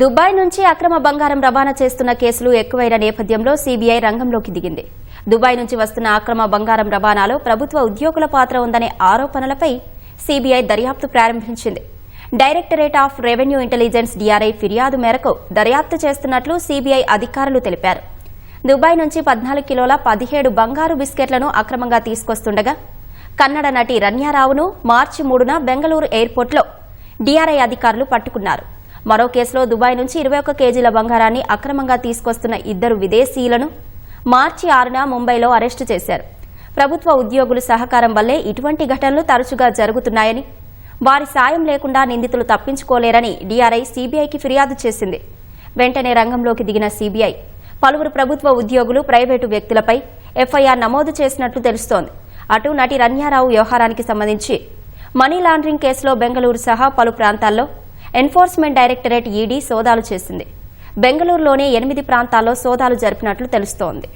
Dubai నుంచి అక్రమ బంగారం రవాణా చేస్తున్న కేసులు ఎక్కువైన నేపథ్యంలో సీబీఐ రంగంలోకి దిగింది. దుబాయ్ నుంచి వస్తున్న అక్రమ బంగారం రవాణాలో ప్రభుత్వ ఉద్యోగుల పాత్ర ఉందనే ఆరోపణలపై సీబీఐ దర్యాప్తు ప్రారంభించింది. Directorate of revenue intelligence DRI ఫిర్యాదు మేరకు దర్యాప్తు చేస్తున్నట్లు సీబీఐ అధికారులు తెలిపారు. దుబాయ్ నుంచి పద్నాలుగు కిలోల పదిహేడు బంగారు బిస్కెట్లను అక్రమంగా తీసుకొస్తుండగా కన్నడ నటి రన్యారావును మార్చి మూడున బెంగళూరు ఎయిర్పోర్ట్లో డీఆర్ఐ అధికారులు పట్టుకున్నారు. మరో కేసులో దుబాయ్ నుంచి ఇరవై ఒక్క కేజీల బంగారాన్ని అక్రమంగా తీసుకొస్తున్న ఇద్దరు విదేశీయులను మార్చి ఆరున ముంబైలో అరెస్టు చేశారు. ప్రభుత్వ ఉద్యోగుల సహకారం వల్లే ఇటువంటి ఘటనలు తరచుగా జరుగుతున్నాయని వారి సాయం లేకుండా నిందితులు తప్పించుకోలేరని డీఆర్ఐ సీబీఐకి ఫిర్యాదు చేసింది. వెంటనే రంగంలోకి దిగిన సీబీఐ పలువురు ప్రభుత్వ ఉద్యోగులు ప్రైవేటు వ్యక్తులపై ఎఫ్ఐఆర్ నమోదు చేసినట్లు తెలుస్తోంది. అటు నటి రన్యారావు వ్యవహారానికి సంబంధించి మనీ లాండరింగ్ కేసులో బెంగళూరు సహా పలు ప్రాంతాల్లో ఎన్ఫోర్స్మెంట్ డైరెక్టరేట్ ఈడీ సోదాలు చేసింది. బెంగళూరులోనే ఎనిమిది ప్రాంతాల్లో సోదాలు జరిపినట్లు తెలుస్తోంది.